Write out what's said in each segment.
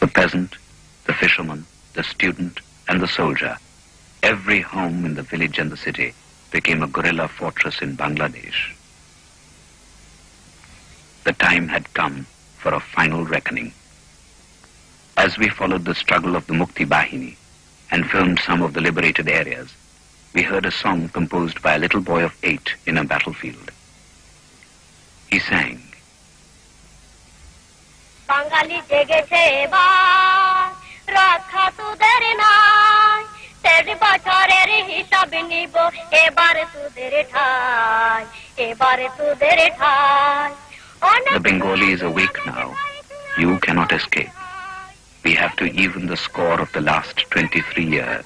The peasant, the fisherman, the student, and the soldier, every home in the village and the city became a guerrilla fortress in Bangladesh. The time had come for a final reckoning. As we followed the struggle of the Mukti Bahini and filmed some of the liberated areas, we heard a song composed by a little boy of eight in a battlefield. He sang, বাঙালি জেগেছে এবার রক্ষা তোদের নাই তের বছরের হিসাব নিব এবার তোদের ঠাই এবার তোদের ঠাই The Bengali is awake now. You cannot escape. We have to even the score of the last 23 years.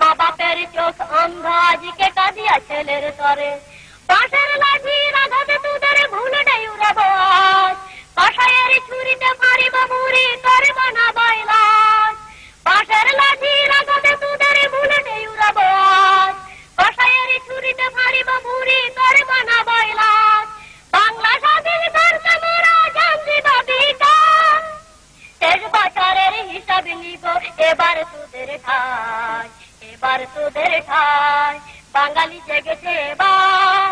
মা বাপের চোখ অন্ধ আজকে কাঁদিয়া ছেলের তরে। বাঁশের লাঠি রাঘবে তোদের ভুলেটে উড়াবো আজ। কষায়ের ছুরিতে মারিব মুড়ি করব না বাইলাস বাঁশের লাঠি রাঘবে তোদের ভুলেটে উড়াবো আজ। কষায়ের ছুরিতে মারিব মুড়ি করব না বাইলাস বাংলা স্বাধীন করতে মোরা জানছি বিকাশ শেষ বছরের হিসাব নিব, এবার তোদের ঠাই এবার তোদের ঠাই বাঙালি জেগেছে এবার।